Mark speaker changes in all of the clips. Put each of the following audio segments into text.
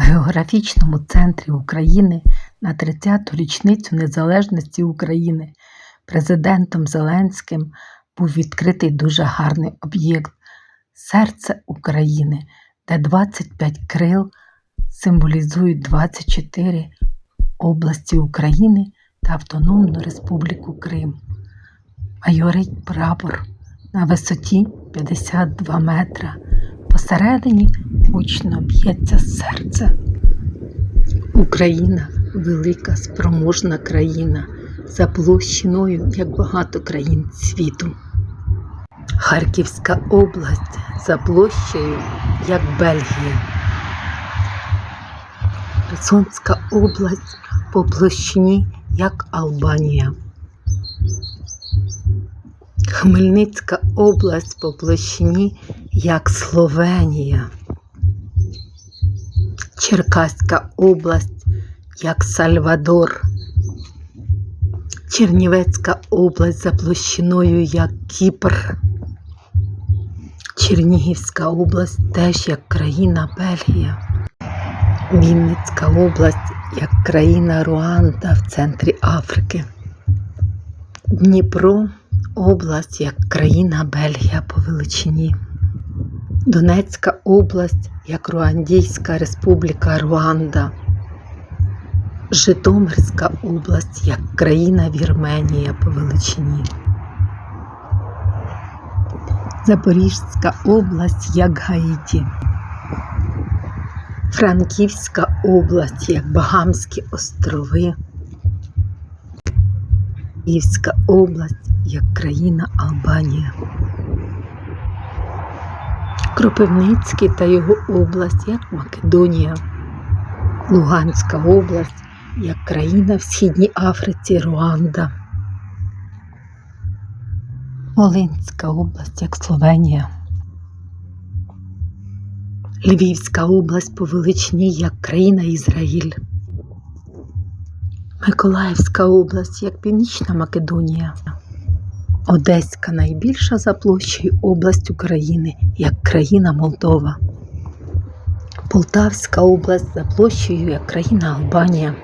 Speaker 1: В географічному центрі України на 30-ту річницю незалежності України президентом Зеленським був відкритий дуже гарний об'єкт Серце України, де 25 крил символізують 24 області України та Автономну Республіку Крим. Майорить прапор на висоті 52 метра. Посередині гучно б'ється серце. Україна велика спроможна країна за площиною, як багато країн світу. Харківська область за площею, як Бельгія. Херсонська область по площині, як Албанія. Хмельницька область по площині, як Словенія. Черкаська область, як Сальвадор. Чернівецька область за площиною, як Кіпр. Чернігівська область теж як країна Бельгія. Вінницька область як країна Руанда в центрі Африки. Дніпро область як країна Бельгія по величині. Донецька область як Руандійська Республіка Руанда. Житомирська область як країна Вірменія по величині. Запорізька область як Гаїті. Франківська область як Багамські острови. Київська область як країна Албанія. Кропивницький та його область як Македонія. Луганська область як країна в Східній Африці Руанда. Волинська область як Словенія. Львівська область по величині як країна Ізраїль. Миколаївська область як Північна Македонія. Одеська найбільша за площею область України як країна Молдова. Полтавська область за площею як країна Албанія.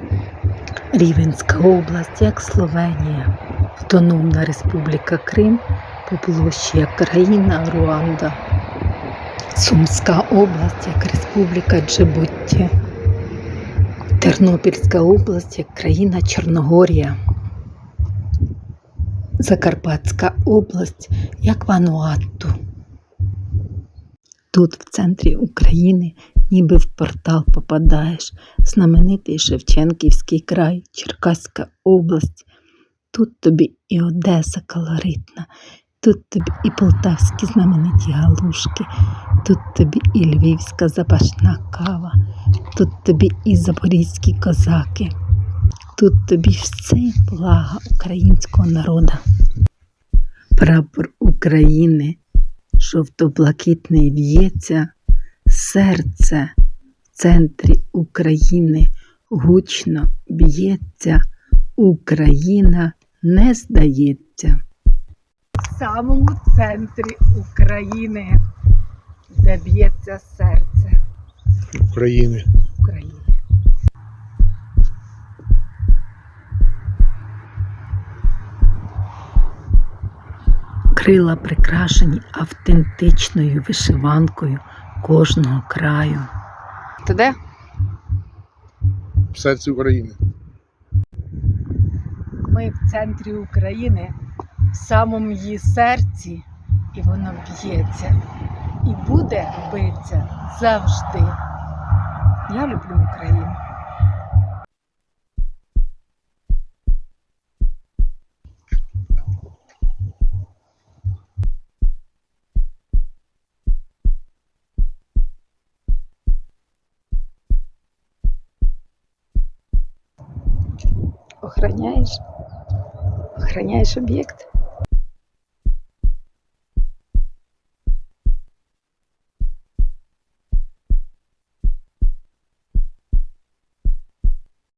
Speaker 1: Рівенська область як Словенія. Автономна Республіка Крим по площі як країна Руанда. Сумська область як Республіка Джибутті. Тернопільська область як країна Чорногорія. Закарпатська область як Вануату. Тут, в центрі України, ніби в портал попадаєш, знаменитий Шевченківський край, Черкаська область. Тут тобі і Одеса колоритна, тут тобі і полтавські знамениті галушки, тут тобі і львівська запашна кава, тут тобі і запорізькі козаки, тут тобі все блага українського народу. Прапор України жовто-блакитний в'ється, серце в центрі України гучно б'ється, Україна не здається.
Speaker 2: в самому центрі України, де б'ється серце
Speaker 3: України.
Speaker 1: Крила прикрашені автентичною вишиванкою кожного краю.
Speaker 2: Ти де?
Speaker 3: В серці України.
Speaker 2: Ми в центрі України, в самому її серці, і воно б'ється. І буде битися завжди. Я люблю Україну.
Speaker 1: Охраняєш? Охраняєш об'єкт?